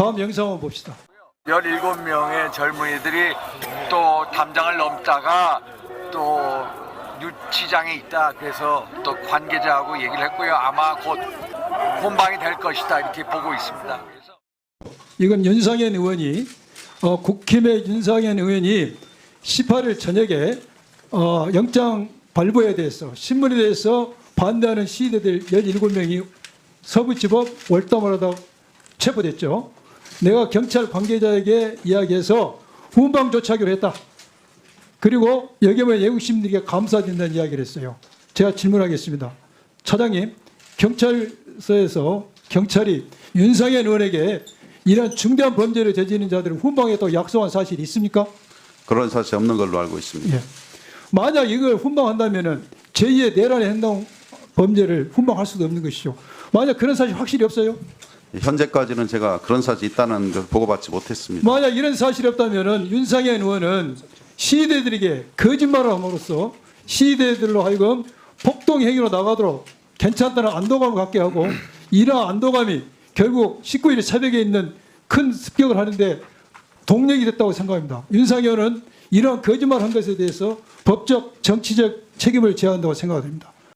다음 영상 한번 봅시다. 17명의 젊은이들이 또 담장을 넘다가 또 유치장에 있다 그래서 또 관계자하고 얘기를 했고요 아마 곧 혼방이 될 것이다 이렇게 보고 있습니다 이건 윤상현 의원이 어, 국힘의 윤상현 의원이 18일 저녁에 어, 영장 발부에 대해서 신문에 대해서 반대하는 시위대들 17명이 서부지법 월담을 하다 체포됐죠. 내가 경찰 관계자에게 이야기해서 훈방 조치하기로 했다. 그리고 여기에 애국시민들에게 감사드린다는 이야기를 했어요. 제가 질문하겠습니다. 차장님, 경찰서에서 경찰이 윤상현 의원에게 이런 중대한 범죄를 저지른 자들을 훈방했다고 약속한 사실이 있습니까? 그런 사실 없는 걸로 알고 있습니다. 예. 만약 이걸 훈방한다면은 제2의 내란의 행동 범죄를 훈방할 수도 없는 것이죠. 만약 그런 사실 확실히 없어요? 현재까지는 제가 그런 사실이 있다는 걸 보고받지 못했습니다. 만약 이런 사실이 없다면은 윤상현 의원은 시위대들에게 거짓말을 함으로써 시위대들로 하여금 폭동 행위로 나가도록 괜찮다는 안도감을 갖게 하고 이러한 안도감이 결국 19일 새벽에 있는 큰 습격을 하는데 동력이 됐다고 생각합니다. 윤상현은 이러한 거짓말 한 것에 대해서 법적 정치적 책임을 져야 한다고 생각합니다.